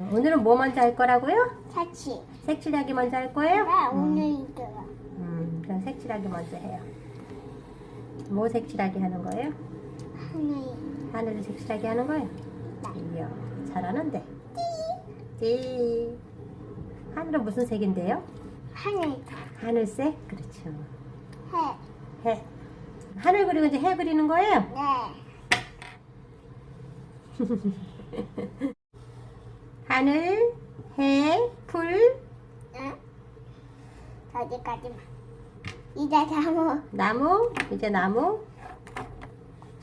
오늘은 뭐 먼저 할 거라고요? 같이. 색칠하기 먼저 할 거예요? 나 오늘 이거. 음, 그럼 색칠하기 먼저 해요. 뭐 색칠하기 하는 거예요? 하늘. 하늘을 색칠하기 하는 거예요? 이야, 잘하는데. 띠. 하늘은 무슨 색인데요? 하늘. 하늘색? 그렇죠. 해. 해. 하늘 그리고 이제 해 그리는 거예요? 네. 하늘, 해, 풀, 응? 저기까지만. 이제 나무. 나무, 이제 나무,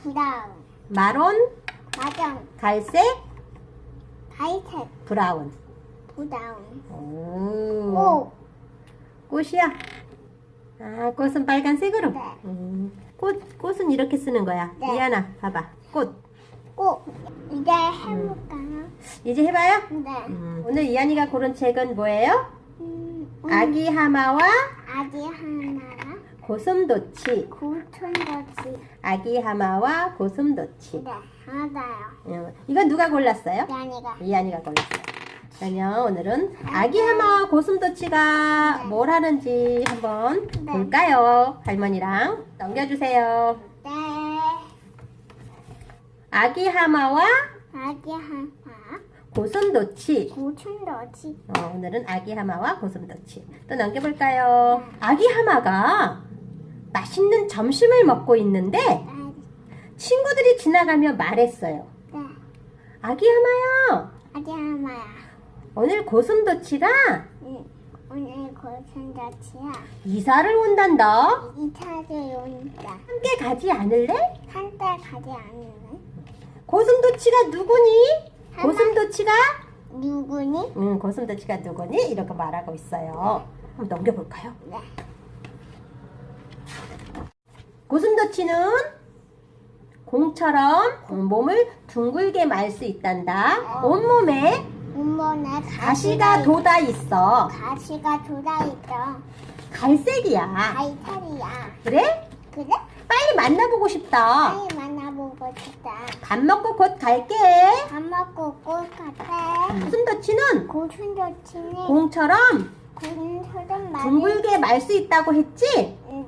브라운. 마론, 마정. 갈색, 갈색. 브라운. 브라운. 오. 오. 꽃이야. 아, 꽃은 빨간색으로? 네. 음, 꽃, 꽃은 이렇게 쓰는 거야. 네. 이하나, 봐봐. 꽃. 꼭. 이제 해볼까요? 이제 해봐요. 네. 음, 오늘 이한이가 고른 책은 뭐예요? 음, 아기 하마와 아기 하나. 고슴도치. 고촌거지. 아기 하마와 고슴도치. 네. 맞아요. 음, 이건 누가 골랐어요? 야니가. 이한이가 골랐어요. 그러면 오늘은 아기 하마와 고슴도치가 뭘 하는지 한번 네. 볼까요? 할머니랑 넘겨주세요. 네. 아기 하마와 아기 하나. 고슴도치. 고촌거지. 어, 오늘은 아기 하마와 고슴도치. 또 넘겨볼까요? 아기 하마가 맛있는 점심을 먹고 있는데 네. 친구들이 지나가며 말했어요. 네. 아기 하마야, 아기 하나야. 오늘 고슴도치가 응. 오늘 고촌거지야. 이사를 온단다. 이차를 온다. 함께 가지 않을래? 한때 가지 않는 고슴도치가 누구니? 하마. 고슴도치가? 누구니? 응, 고슴도치가 누구니? 이렇게 말하고 있어요. 한번 넘겨볼까요? 네. 고슴도치는 공처럼 몸을 둥글게 말 수 있단다. 온몸에 온몸에 가시가 돋아 있어. 가시가 돋아 있어. 갈색이야. 갈탈이야. 그래? 그래? 빨리 만나보고 싶다. 빨리 만나 싶다. 밥 먹고 곧 갈게. 밥 먹고 꽃 같아. 고슴도치는 고춘도치는 공처럼 군소름 말을 둥글게 말 수 있다고 했지? 응.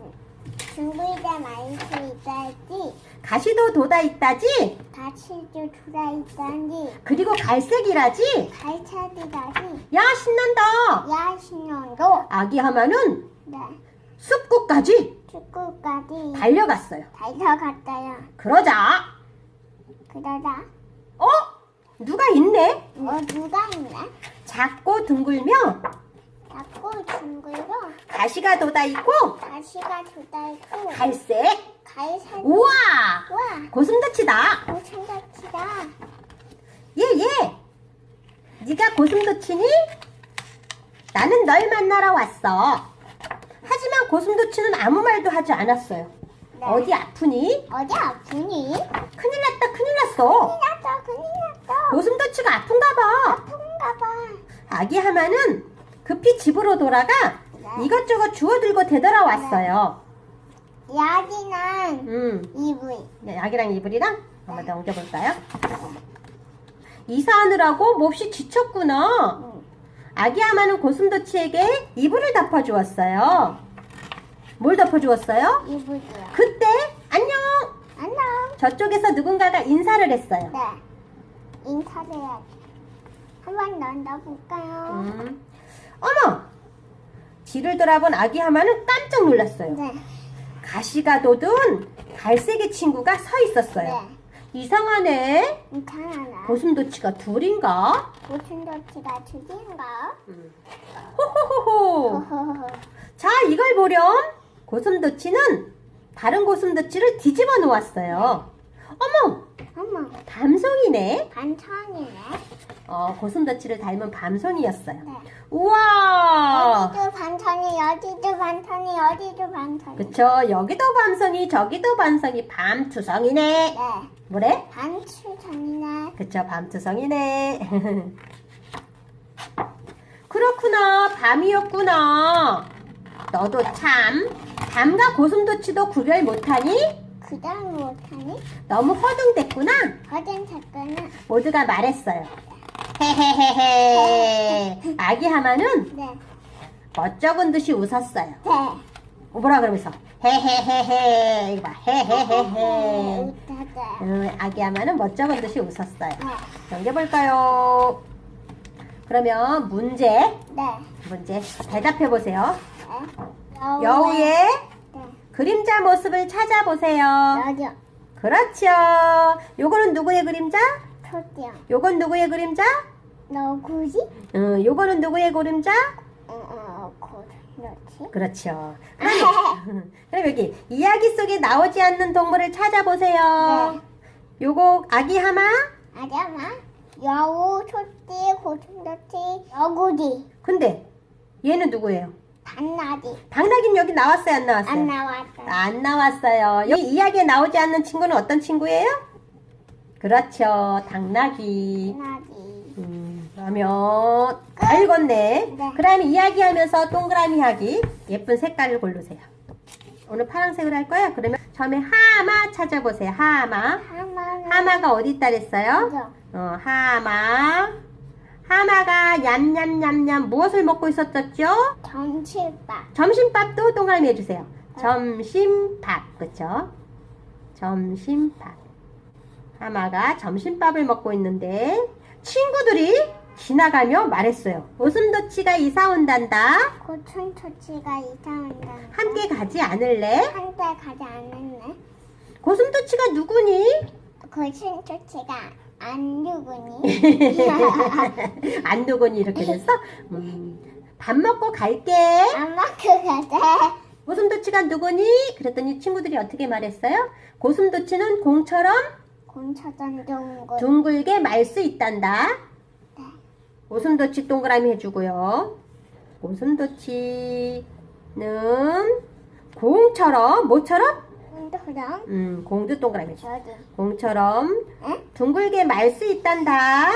둥글게 말수 있다지. 가시도 돋아 있다지? 가시도 돋아 있다지. 그리고 갈색이라지? 갈차리다지. 야, 신난다. 야신년도. 아기 하마는 네. 숲곳까지 축구까지 달려갔어요. 달려갔어요. 그러자, 그러다 어? 누가 있네? 어 누가 있네? 작고 둥글며 자꾸 둥글고 가시가 돋아 있고 가시가 돋아 있고 갈색. 갈색 우와! 와 고슴도치다. 고천자치다 얘, 얘. 네가 고슴도치니? 나는 널 만나러 왔어. 고슴도치는 아무 말도 하지 않았어요. 네. 어디 아프니? 어디 아프니? 큰일 났다, 큰일 났어. 났다 큰일 났다 고슴도치가 아픈가 봐. 아픈가 봐 아기 하마는 급히 집으로 돌아가 네. 이것저것 주워 들고 되돌아왔어요. 야기는 음, 이불 네, 아기랑 이불이랑 한번 더 옮겨볼까요? 이사하느라고 몹시 지쳤구나. 응. 아기 하마는 고슴도치에게 이불을 덮어주었어요. 뭘 덮어주었어요? 이불이요 그때 안녕. 안녕 저쪽에서 누군가가 인사를 했어요. 네 인사를 해야지 한번 넣어볼까요? 음. 어머! 뒤를 돌아본 아기 하마는 깜짝 놀랐어요. 네 가시가 돋은 갈색의 친구가 서 있었어요. 네. 이상하네. 이상하나 고슴도치가 둘인가? 고춘도치가 죽인가? 호호호호. 호호호 자, 이걸 보렴. 고슴도치는 다른 고슴도치를 뒤집어 놓았어요. 어머, 어머 밤송이네. 반찬이네 어, 고슴도치를 닮은 밤송이였어요. 네. 우와. 여기도 반찬이 여기도 반찬이 여기도 반찬이 그쵸. 여기도 밤송이, 저기도 밤송이, 밤투성이네. 네 뭐래? 반추전이네 그쵸, 밤투성이네. 그렇구나, 밤이었구나. 너도 참, 밤과 고슴도치도 구별 못하니? 그 다음 못하니 너무 허둥댔구나. 거진 작가는 모두가 말했어요. 헤헤헤헤. 아기 하마는 네. 멋쩍은 듯이 웃었어요. 네. 어, 뭐라 그러면서 헤헤헤헤. 이거 봐. 헤헤헤헤. 웃다다. 음, 아기 하마는 멋쩍은 듯이 웃었어요. 네. 넘겨볼까요? 그러면 문제, 네. 문제 대답해 보세요. 네. 여우의 네. 그림자 모습을 찾아보세요. 여기요. 그렇죠. 요거는 누구의 그림자? 초디요. 요건 누구의 그림자? 너 굳이? 음, 요거는 누구의 그림자? 어, 어. 그렇지. 그렇죠. 그럼, 그럼 여기 이야기 속에 나오지 않는 동물을 찾아보세요. 네. 요거 아기 하마? 아자마. 여우, 초디, 고슴도치, 여구디, 근데 얘는 누구예요? 반나디. 당나귀는 여기 나왔어요, 안 나왔어요? 안 나왔어. 안 나왔어요. 여기 이야기에 나오지 않는 친구는 어떤 친구예요? 그렇죠. 당나귀. 음, 그러면 다 읽었네. 네. 그다음에 이야기하면서 동그라미 하기. 예쁜 색깔을 고르세요. 오늘 파란색으로 할 거예요. 그러면 처음에 하마 찾아보세요. 하마. 하마는. 하마가 어디 있다 그랬어요? 그죠? 어, 하마. 하마가 얌얌얌얌 무엇을 먹고 있었었죠? 전칠밥. 점심밥도 동그라미 해주세요. 점심밥, 그쵸? 점심밥. 하마가 점심밥을 먹고 있는데 친구들이 지나가며 말했어요. 오슴도치가 이사 온단다. 고춘토치가 이사 온다. 함께 가지 않을래? 한때 가지 않았네. 고슴도치가 누구니? 고춘토치가 안 누구니? 안 누구니 이렇게 됐어? 음, 밥 먹고 갈게. 엄마 그거다. 고슴도치가 누구니? 그랬더니 친구들이 어떻게 말했어요? 고슴도치는 공처럼 곤처전 동굴. 둥글게 말 수 있단다. 고슴도치 동그라미 해주고요. 고슴도치는 공처럼 뭐처럼? 운동랑 음, 공도 동그라미. 저기. 공처럼 응? 둥글게 말 수 있단다.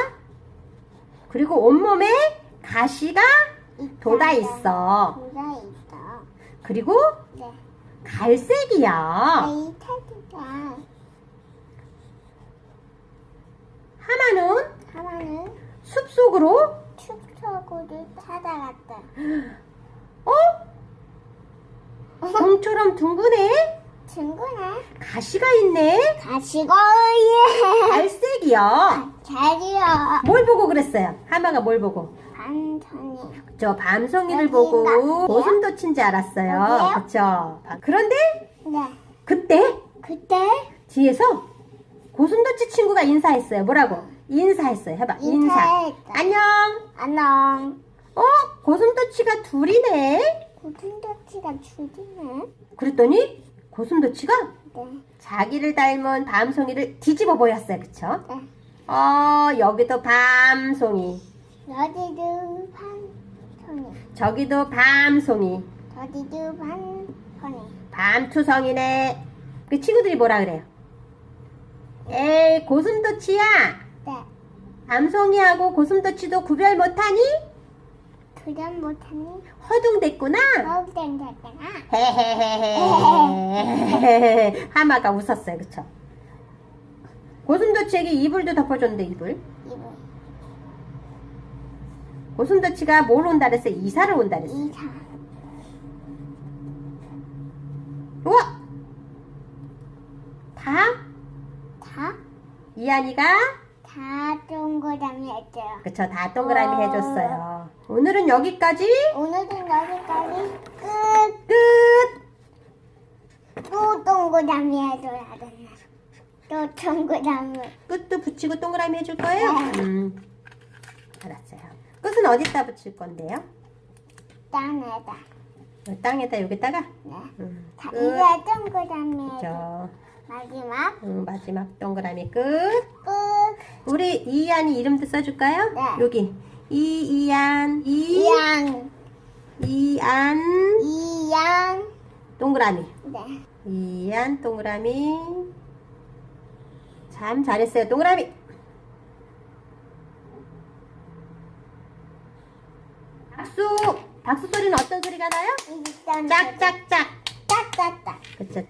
그리고 온몸에 가시가 돋아 있어. 돋아 있어. 그리고 네. 갈색이야. 이 테드가 하마는 하나는 숲속으로 축소구를 찾아갔다. 어? 공처럼 둥근해? 친구네. 가시가 있네. 가시고 예. 갈색이야. 자리요. 뭘 보고 그랬어요? 하마가 뭘 보고? 반찬이. 저 밤송이를 여기 보고 있나? 고슴도치인 줄 알았어요. 여기요? 그쵸? 그런데 네. 그때 그때 뒤에서 고슴도치 친구가 인사했어요. 뭐라고? 인사했어요. 해봐. 인사. 인사했다. 안녕. 안녕. 어? 고슴도치가 둘이네. 고슴도치가 죽이네. 그랬더니 고슴도치가 네. 자기를 닮은 밤송이를 뒤집어 보였어요. 그쵸? 네. 어, 여기도 밤송이. 여기도 반송이. 저기도 밤송이. 여기도 반송이. 밤투성이네. 그 친구들이 뭐라 그래요? 에이, 고슴도치야. 네. 밤송이하고 고슴도치도 구별 못하니? 그냥 못하니 허둥댔구나. 되잖아. 헤헤헤헤. 하마가 웃었어요. 그쵸? 고슴도치에게 이불도 덮어줬는데, 이불. 이거 고슴도치가 뭘 온다 그랬어요? 이사를 온다 그랬어요. 이사. 우와! 다? 다? 이한이가? 다 동그라미 했어요. 그쵸, 다 동그라미 어. 해줬어요. 오늘은 여기까지. 오늘은 여기까지 끝. 끝! 또 동그라미 해줘야 되나? 또 동그라미. 끝도 붙이고 동그라미 해줄 거예요? 네. 음, 알았어요. 끝은 어디다 붙일 건데요? 땅에다. 이 땅에다 여기다가? 네. 음, 자, 끝. 이제 동그라미 해줘. 그죠. 마지막 음, 마지막 동그라미 끝. 끝. 우리 이한이 이름도 써줄까요? 네. 여기. 이이한, 이, 이양. 이안, 이양. 동그라미. 네. 이한, 동그라미. 참 잘했어요. 동그라미. 박수. 박수 소리는 어떤 소리가 나요? 일단 짝짝짝. 짝짝짝. 그쵸.